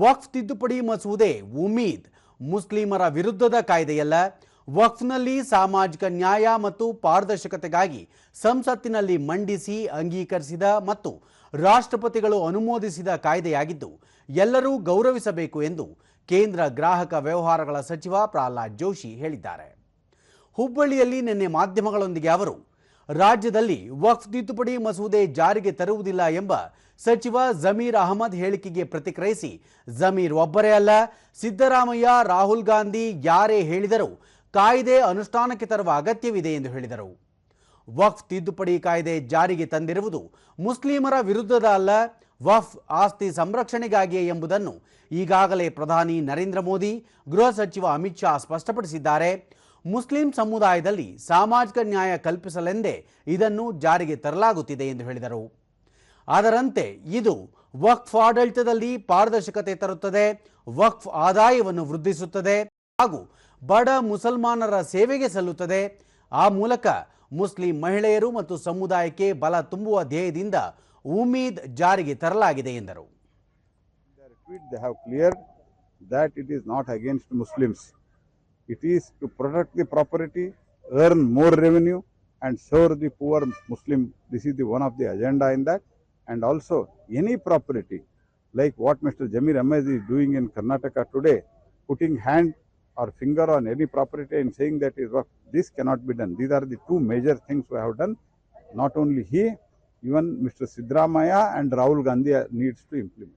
ವಕ್ಫ್ ತಿದ್ದುಪಡಿ ಮಸೂದೆ ಉಮೀದ್. ಮುಸ್ಲಿಮರ ವಿರುದ್ಧದ ಕಾಯ್ದೆಯಲ್ಲ. ವಕ್ಫ್ನಲ್ಲಿ ಸಾಮಾಜಿಕ ನ್ಯಾಯ ಮತ್ತು ಪಾರದರ್ಶಕತೆಗಾಗಿ ಸಂಸತ್ತಿನಲ್ಲಿ ಮಂಡಿಸಿ ಅಂಗೀಕರಿಸಿದ ಮತ್ತು ರಾಷ್ಟ್ರಪತಿಗಳು ಅನುಮೋದಿಸಿದ ಕಾಯ್ದೆಯಾಗಿದ್ದು, ಎಲ್ಲರೂ ಗೌರವಿಸಬೇಕು ಎಂದು ಕೇಂದ್ರ ಗ್ರಾಹಕ ವ್ಯವಹಾರಗಳ ಸಚಿವ ಪ್ರಹ್ಲಾದ್ ಜೋಶಿ ಹೇಳಿದ್ದಾರೆ. ಹುಬ್ಬಳ್ಳಿಯಲ್ಲಿ ನಿನ್ನೆ ಮಾಧ್ಯಮಗಳೊಂದಿಗೆ ಅವರು, ರಾಜ್ಯದಲ್ಲಿ ವಕ್ಫ್ ತಿದ್ದುಪಡಿ ಮಸೂದೆ ಜಾರಿಗೆ ತರುವುದಿಲ್ಲ ಎಂಬ ಸಚಿವ ಜಮೀರ್ ಅಹಮದ್ ಹೇಳಿಕೆಗೆ ಪ್ರತಿಕ್ರಿಯಿಸಿ, ಜಮೀರ್ ಒಬ್ಬರೇ ಅಲ್ಲ, ಸಿದ್ದರಾಮಯ್ಯ, ರಾಹುಲ್ ಗಾಂಧಿ ಯಾರೇ ಹೇಳಿದರೂ ಕಾಯ್ದೆ ಅನುಷ್ಠಾನಕ್ಕೆ ತರುವ ಅಗತ್ಯವಿದೆ ಎಂದು ಹೇಳಿದರು. ವಕ್ಫ್ ತಿದ್ದುಪಡಿ ಕಾಯ್ದೆ ಜಾರಿಗೆ ತಂದಿರುವುದು ಮುಸ್ಲಿಮರ ವಿರುದ್ಧದ ಅಲ್ಲ ವಫ್ ಆಸ್ತಿ ಸಂರಕ್ಷಣೆಗಾಗಿಯೇ ಎಂಬುದನ್ನು ಈಗಾಗಲೇ ಪ್ರಧಾನಿ ನರೇಂದ್ರ ಮೋದಿ, ಗೃಹ ಸಚಿವ ಅಮಿತ್ ಶಾ ಸ್ಪಷ್ಟಪಡಿಸಿದ್ದಾರೆ. ಮುಸ್ಲಿಂ ಸಮುದಾಯದಲ್ಲಿ ಸಾಮಾಜಿಕ ನ್ಯಾಯ ಕಲ್ಪಿಸಲೆಂದೇ ಇದನ್ನು ಜಾರಿಗೆ ತರಲಾಗುತ್ತಿದೆ ಎಂದು ಹೇಳಿದರು. ಅದರಂತೆ ಇದು ವಕ್ಫ್ ಆಡಳಿತದಲ್ಲಿ ಪಾರದರ್ಶಕತೆ ತರುತ್ತದೆ, ವಕ್ಫ್ ಆದಾಯವನ್ನು ವೃದ್ಧಿಸುತ್ತದೆ ಹಾಗೂ ಬಡ ಮುಸಲ್ಮಾನರ ಸೇವೆಗೆ ಸಲ್ಲುತ್ತದೆ. ಆ ಮೂಲಕ ಮುಸ್ಲಿಂ ಮಹಿಳೆಯರು ಮತ್ತು ಸಮುದಾಯಕ್ಕೆ ಬಲ ತುಂಬುವ ಧ್ಯೇಯದಿಂದ ಉಮೀದ್ ಜಾರಿಗೆ ತರಲಾಗಿದೆ ಎಂದರು. That it is not against Muslims it is to protect the property earn more revenue and serve the poor Muslim this is the one of the agenda in that And also any property, like what Mr. Jamir Ahmed is doing in Karnataka today, putting hand or finger on any property and saying that is what this cannot be done. These are the two major things we have done. Not only he, even Mr. Sidramaya and Rahul Gandhi needs to implement.